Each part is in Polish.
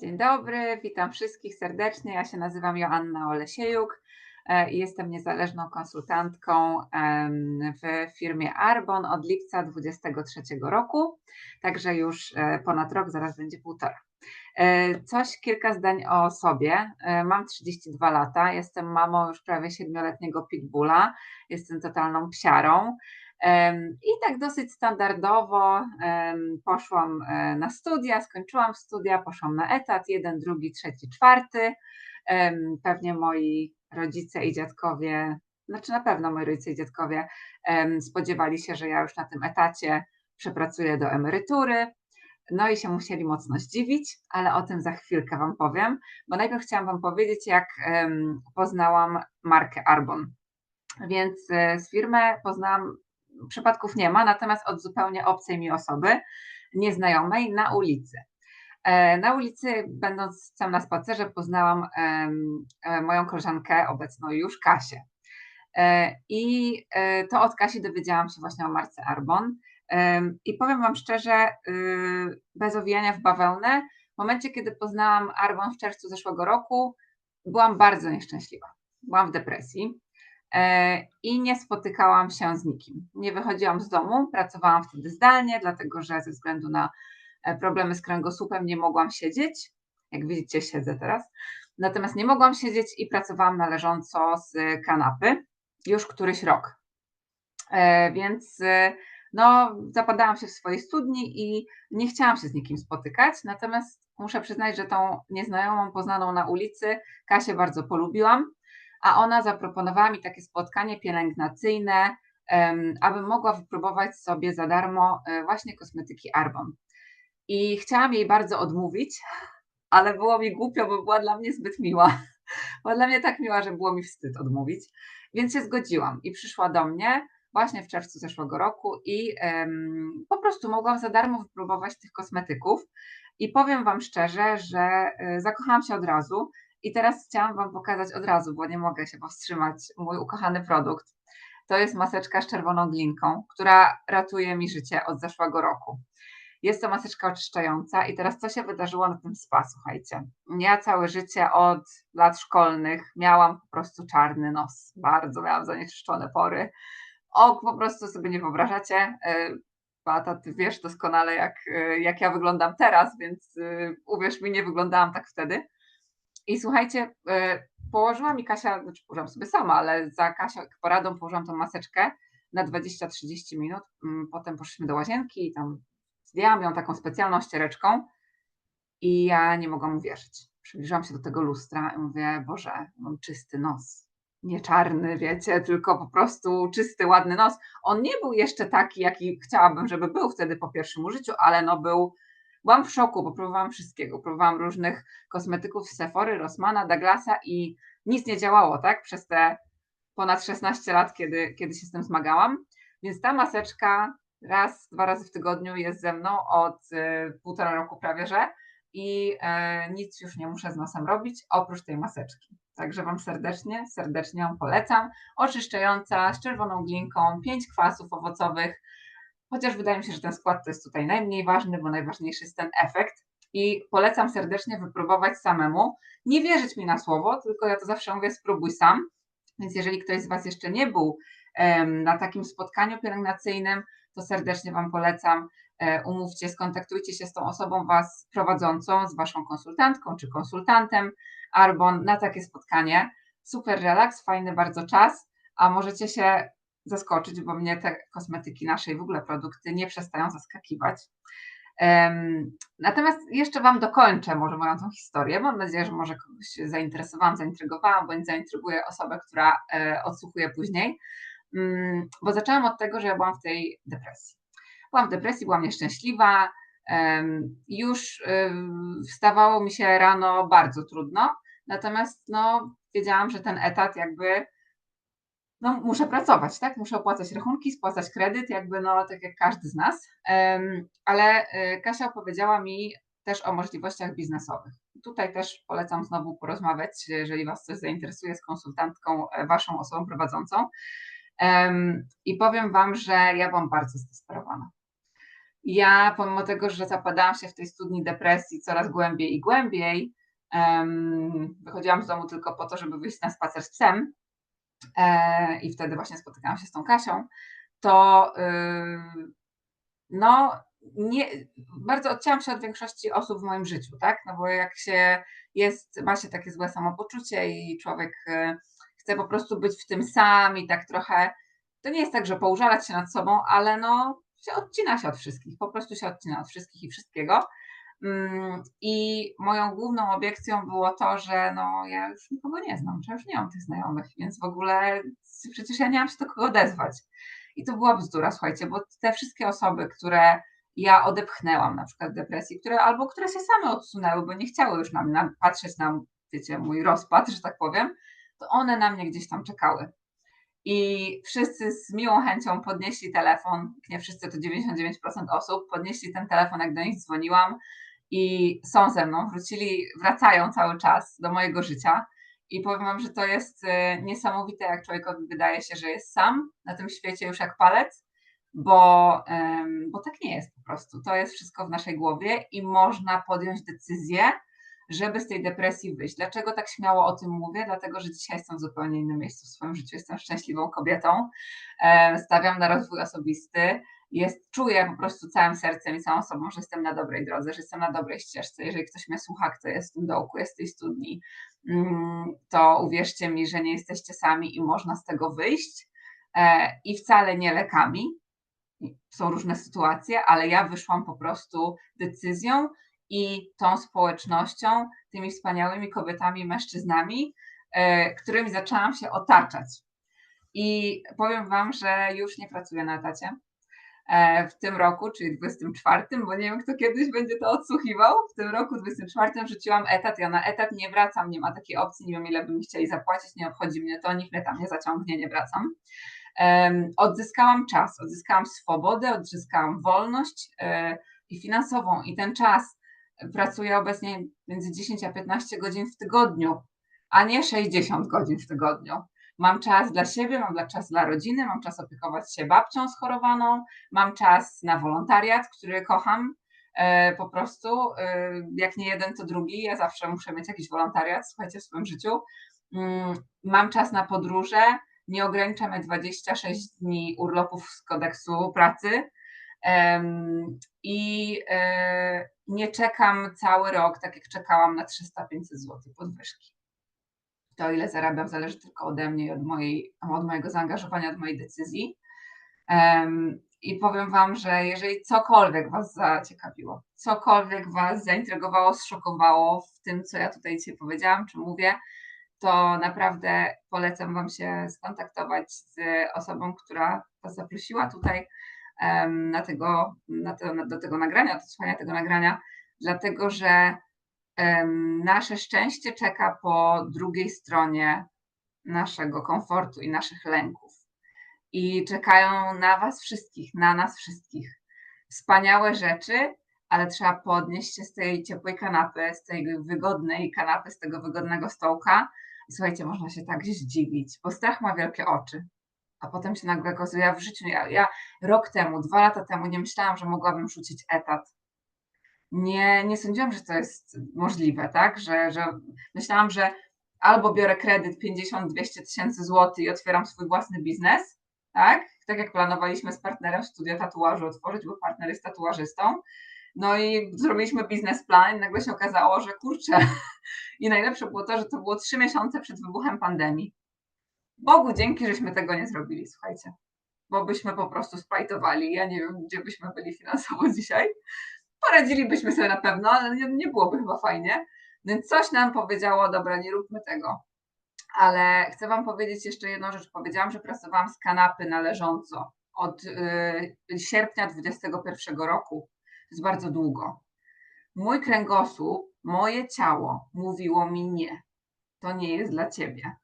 Dzień dobry, witam wszystkich serdecznie. Ja się nazywam Joanna Olesiejuk e, i jestem niezależną konsultantką w firmie Arbon od lipca 2023 roku, także już e, ponad rok, zaraz będzie półtora. E, Coś, kilka zdań o sobie. E, Mam 32 lata, jestem mamą już prawie siedmioletniego pitbulla, jestem totalną psiarą. I tak dosyć standardowo poszłam e, na studia, skończyłam studia, poszłam na etat, jeden, drugi, trzeci, czwarty. Pewnie moi rodzice i dziadkowie, znaczy na pewno moi rodzice i dziadkowie spodziewali się, że ja już na tym etacie przepracuję do emerytury. No i się musieli mocno zdziwić, ale o tym za chwilkę Wam powiem, bo najpierw chciałam Wam powiedzieć, jak poznałam markę Arbon. Więc e, z firmę poznałam przypadków nie ma, natomiast od zupełnie obcej mi osoby, nieznajomej na ulicy. E, Na ulicy, będąc sam na spacerze, poznałam e, moją koleżankę, obecną już Kasię. I to od Kasi dowiedziałam się właśnie o marce Arbon. I powiem Wam szczerze, y, bez owijania w bawełnę, w momencie, kiedy poznałam Arbon w czerwcu zeszłego roku, byłam bardzo nieszczęśliwa. Byłam w depresji. E, i nie spotykałam się z nikim. Nie wychodziłam z domu, pracowałam wtedy zdalnie, dlatego że ze względu na e, problemy z kręgosłupem nie mogłam siedzieć. Jak widzicie, siedzę teraz. Natomiast nie mogłam siedzieć i pracowałam na leżąco z kanapy już któryś rok. E, Więc no, zapadałam się w swojej studni i nie chciałam się z nikim spotykać. Natomiast muszę przyznać, że tą nieznajomą poznaną na ulicy Kasię bardzo polubiłam a ona zaproponowała mi takie spotkanie pielęgnacyjne, abym mogła wypróbować sobie za darmo e, właśnie kosmetyki Arbon. I chciałam jej bardzo odmówić, ale było mi głupio, bo była dla mnie zbyt miła. Była dla mnie tak miła, że było mi wstyd odmówić. Więc się zgodziłam i przyszła do mnie właśnie w czerwcu zeszłego roku i po prostu mogłam za darmo wypróbować tych kosmetyków. I powiem Wam szczerze, że e, zakochałam się od razu. I teraz chciałam Wam pokazać od razu, bo nie mogę się powstrzymać, mój ukochany produkt. To jest maseczka z czerwoną glinką, która ratuje mi życie od zeszłego roku. Jest to maseczka oczyszczająca i teraz co się wydarzyło na tym spa, słuchajcie. Ja całe życie od lat szkolnych miałam po prostu czarny nos. Bardzo miałam zanieczyszczone pory. Ok, po prostu sobie nie wyobrażacie. Yy, Beata, ty wiesz doskonale, jak, yy, jak ja wyglądam teraz, więc yy, uwierz mi, nie wyglądałam tak wtedy. I słuchajcie, e, położyła mi Kasia, znaczy położyłam sobie sama, ale za Kasią poradą położyłam tą maseczkę na 20-30 minut. Mm, Potem poszliśmy do łazienki i tam zdjęłam ją taką specjalną ściereczką i ja nie mogłam uwierzyć. Przybliżyłam się do tego lustra i mówię, Boże, mam czysty nos. Nie czarny, wiecie, tylko po prostu czysty, ładny nos. On nie był jeszcze taki, jaki chciałabym, żeby był wtedy po pierwszym użyciu, ale no był Byłam w szoku, bo próbowałam wszystkiego. Próbowałam różnych kosmetyków z Sephory, Rossmana, Douglasa i nic nie działało, tak? Przez te ponad 16 lat, kiedy, kiedy się z tym zmagałam. Więc ta maseczka raz, dwa razy w tygodniu jest ze mną od e, półtora roku prawie, że i e, nic już nie muszę z nosem robić, oprócz tej maseczki. Także Wam serdecznie, serdecznie ją polecam. Oczyszczająca, z czerwoną glinką, pięć kwasów owocowych, chociaż wydaje mi się, że ten skład to jest tutaj najmniej ważny, bo najważniejszy jest ten efekt. I polecam serdecznie wypróbować samemu. Nie wierzyć mi na słowo, tylko ja to zawsze mówię, spróbuj sam. Więc jeżeli ktoś z Was jeszcze nie był na takim spotkaniu pielęgnacyjnym, to serdecznie Wam polecam. E, umówcie, skontaktujcie się z tą osobą Was prowadzącą, z Waszą konsultantką czy konsultantem Arbon na takie spotkanie. Super relaks, fajny bardzo czas, a możecie się zaskoczyć, bo mnie te kosmetyki naszej w ogóle produkty nie przestają zaskakiwać. Natomiast jeszcze Wam dokończę może moją tą historię. Mam nadzieję, że może kogoś zainteresowałam, zaintrygowałam, bądź zaintryguję osobę, która e, odsłuchuje później. Mm, Bo zaczęłam od tego, że ja byłam w tej depresji. Byłam w depresji, byłam nieszczęśliwa. Już ym, wstawało mi się rano bardzo trudno, natomiast no, wiedziałam, że ten etat jakby no, muszę pracować, tak? Muszę opłacać rachunki, spłacać kredyt, jakby no, tak jak każdy z nas. Ale y, Kasia opowiedziała mi też o możliwościach biznesowych. Tutaj też polecam znowu porozmawiać, jeżeli Was coś zainteresuje z konsultantką, e, Waszą osobą prowadzącą. I powiem Wam, że ja byłam bardzo zdesperowana. Ja pomimo tego, że zapadałam się w tej studni depresji coraz głębiej i głębiej, wychodziłam z domu tylko po to, żeby wyjść na spacer z psem e, i wtedy właśnie spotykałam się z tą Kasią, to y, no nie, bardzo odcięłam się od większości osób w moim życiu, tak? No bo jak się jest, ma się takie złe samopoczucie i człowiek y, chce po prostu być w tym sam i tak trochę, to nie jest tak, że poużalać się nad sobą, ale no się odcina się od wszystkich, po prostu się odcina od wszystkich i wszystkiego. Mm, I moją główną obiekcją było to, że no ja już nikogo nie znam, że już nie mam tych znajomych, więc w ogóle przecież ja nie mam się do kogo odezwać. I to była bzdura, słuchajcie, bo te wszystkie osoby, które ja odepchnęłam na przykład depresji, które albo które się same odsunęły, bo nie chciały już na mnie patrzeć na, wiecie, mój rozpad, że tak powiem, to one na mnie gdzieś tam czekały. I wszyscy z miłą chęcią podnieśli telefon, nie wszyscy, to 99% osób, podnieśli ten telefon, jak do nich dzwoniłam i są ze mną, wrócili, wracają cały czas do mojego życia. I powiem Wam, że to jest y, niesamowite, jak człowiekowi wydaje się, że jest sam na tym świecie już jak palec, bo, bo tak nie jest po prostu. To jest wszystko w naszej głowie i można podjąć decyzję, żeby z tej depresji wyjść. Dlaczego tak śmiało o tym mówię? Dlatego, że dzisiaj jestem w zupełnie innym miejscu w swoim życiu. Jestem szczęśliwą kobietą, stawiam na rozwój osobisty. Jest, czuję po prostu całym sercem i całą sobą, że jestem na dobrej drodze, że jestem na dobrej ścieżce. Jeżeli ktoś mnie słucha, kto jest w tym dołku, jest w tej studni, mm, to uwierzcie mi, że nie jesteście sami i można z tego wyjść. E, I wcale nie lekami, są różne sytuacje, ale ja wyszłam po prostu decyzją i tą społecznością, tymi wspaniałymi kobietami, mężczyznami, e, którymi zaczęłam się otaczać. I powiem Wam, że już nie pracuję na etacie e, w tym roku, czyli 24, bo nie wiem, kto kiedyś będzie to odsłuchiwał. W tym roku 24 rzuciłam etat, ja na etat nie wracam, nie ma takiej opcji, nie wiem ile by mi chcieli zapłacić, nie obchodzi mnie to, nikt mnie tam nie zaciągnie, nie wracam odzyskałam czas, odzyskałam swobodę, odzyskałam wolność e, i finansową. I ten czas pracuję obecnie między 10 a 15 godzin w tygodniu, a nie 60 godzin w tygodniu. Mam czas dla siebie, mam czas dla rodziny, mam czas opiekować się babcią schorowaną, mam czas na wolontariat, który kocham. E, po prostu, e, jak nie jeden, to drugi. Ja zawsze muszę mieć jakiś wolontariat, słuchajcie, w swoim życiu. Mm, mam czas na podróże, nie ograniczamy 26 dni urlopów z kodeksu pracy i e, nie czekam cały rok, tak jak czekałam na 300-500 zł podwyżki. To, ile zarabiam, zależy tylko ode mnie i od, mojej, od mojego zaangażowania, od mojej decyzji. I powiem Wam, że jeżeli cokolwiek Was zaciekawiło, cokolwiek Was zaintrygowało, zszokowało w tym, co ja tutaj dzisiaj powiedziałam, czy mówię, to naprawdę polecam Wam się skontaktować z osobą, która Was zaprosiła tutaj na tego, na to, do tego nagrania, do słuchania tego nagrania, dlatego że nasze szczęście czeka po drugiej stronie naszego komfortu i naszych lęków. I czekają na Was wszystkich, na nas wszystkich. Wspaniałe rzeczy, ale trzeba podnieść się z tej ciepłej kanapy, z tej wygodnej kanapy, z tego wygodnego stołka słuchajcie, można się tak zdziwić, bo strach ma wielkie oczy. A potem się nagle okazuje, ja w życiu, ja, ja rok temu, dwa lata temu nie myślałam, że mogłabym rzucić etat. Nie, nie sądziłam, że to jest możliwe, tak? Że, że myślałam, że albo biorę kredyt 50-200 tysięcy złotych i otwieram swój własny biznes, tak? Tak jak planowaliśmy z partnerem studia tatuażu otworzyć, bo partner jest tatuażystą, no i zrobiliśmy biznesplan i nagle się okazało, że kurczę. I najlepsze było to, że to było trzy miesiące przed wybuchem pandemii. Bogu dzięki, żeśmy tego nie zrobili, słuchajcie. Bo byśmy po prostu spajtowali. Ja nie wiem, gdzie byśmy byli finansowo dzisiaj. Poradzilibyśmy sobie na pewno, ale nie, nie byłoby chyba fajnie. Więc coś nam powiedziało, dobra, nie róbmy tego. Ale chcę Wam powiedzieć jeszcze jedną rzecz. Powiedziałam, że pracowałam z kanapy należąco od y, sierpnia 2021 roku jest bardzo długo. Mój kręgosłup, moje ciało mówiło mi nie. To nie jest dla ciebie.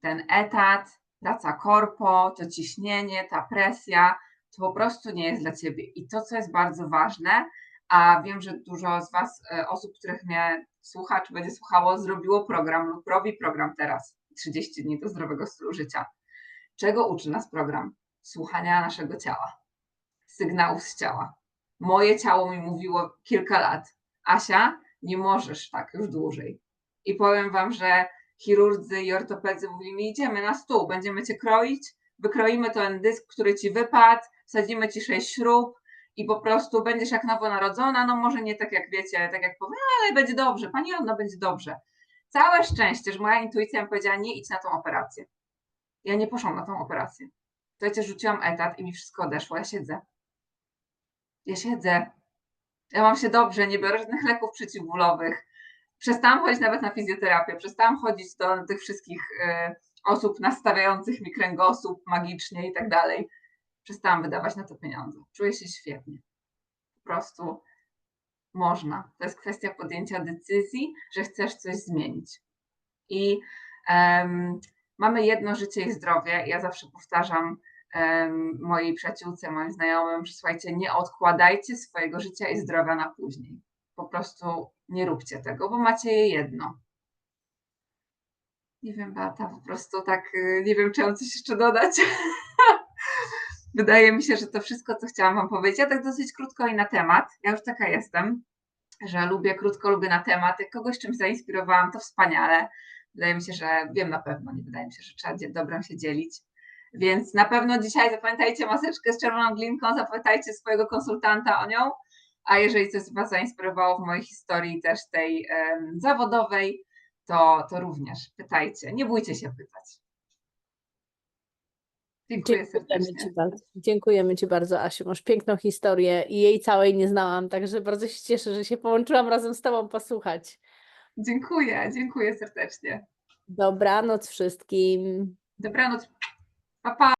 Ten etat, praca korpo, to ciśnienie, ta presja, to po prostu nie jest dla ciebie. I to, co jest bardzo ważne, a wiem, że dużo z Was, e, osób, których mnie słucha, czy będzie słuchało, zrobiło program lub robi program teraz 30 dni do zdrowego stylu życia. Czego uczy nas program? Słuchania naszego ciała, sygnałów z ciała Moje ciało mi mówiło kilka lat: Asia, nie możesz tak już dłużej. I powiem Wam, że chirurdzy i ortopedzy mówili mi: Idziemy na stół, będziemy Cię kroić, wykroimy ten dysk, który Ci wypadł, wsadzimy Ci sześć śrub i po prostu będziesz jak nowonarodzona. No może nie tak jak wiecie, tak jak powiem, ale będzie dobrze, Pani Anno, będzie dobrze. Całe szczęście, że moja intuicja mi powiedziała: Nie idź na tą operację. Ja nie poszłam na tą operację. Słuchajcie, rzuciłam etat i mi wszystko odeszło. Ja siedzę. Ja siedzę. Ja mam się dobrze, nie biorę żadnych leków przeciwbólowych. Przestałam chodzić nawet na fizjoterapię, przestałam chodzić do tych wszystkich y, osób nastawiających mi kręgosłup magicznie i tak dalej. Przestałam wydawać na to pieniądze. Czuję się świetnie. Po prostu można. To jest kwestia podjęcia decyzji, że chcesz coś zmienić. I em, mamy jedno życie i zdrowie. Ja zawsze powtarzam em, mojej przyjaciółce, moim znajomym, że słuchajcie, nie odkładajcie swojego życia i zdrowia na później. Po prostu nie róbcie tego, bo macie je jedno. Nie wiem, Beata, po prostu tak, y, nie wiem, czy mam coś jeszcze dodać. Wydaje mi się, że to wszystko, co chciałam Wam powiedzieć. Ja tak dosyć krótko i na temat. Ja już taka jestem, że lubię krótko, lubię na temat. Jak kogoś czymś zainspirowałam, to wspaniale. Wydaje mi się, że wiem na pewno, nie wydaje mi się, że trzeba dobrem się dzielić. Więc na pewno dzisiaj zapamiętajcie maseczkę z czerwoną glinką, zapytajcie swojego konsultanta o nią. A jeżeli coś Was zainspirowało w mojej historii też tej zawodowej, to, to również pytajcie. Nie bójcie się pytać. Dziękuję Dziękujemy serdecznie. Ci bardzo. Dziękujemy Ci bardzo, Asiu. Masz piękną historię i jej całej nie znałam, także bardzo się cieszę, że się połączyłam razem z Tobą posłuchać. Dziękuję, dziękuję serdecznie. Dobranoc wszystkim. Dobranoc. Pa, pa.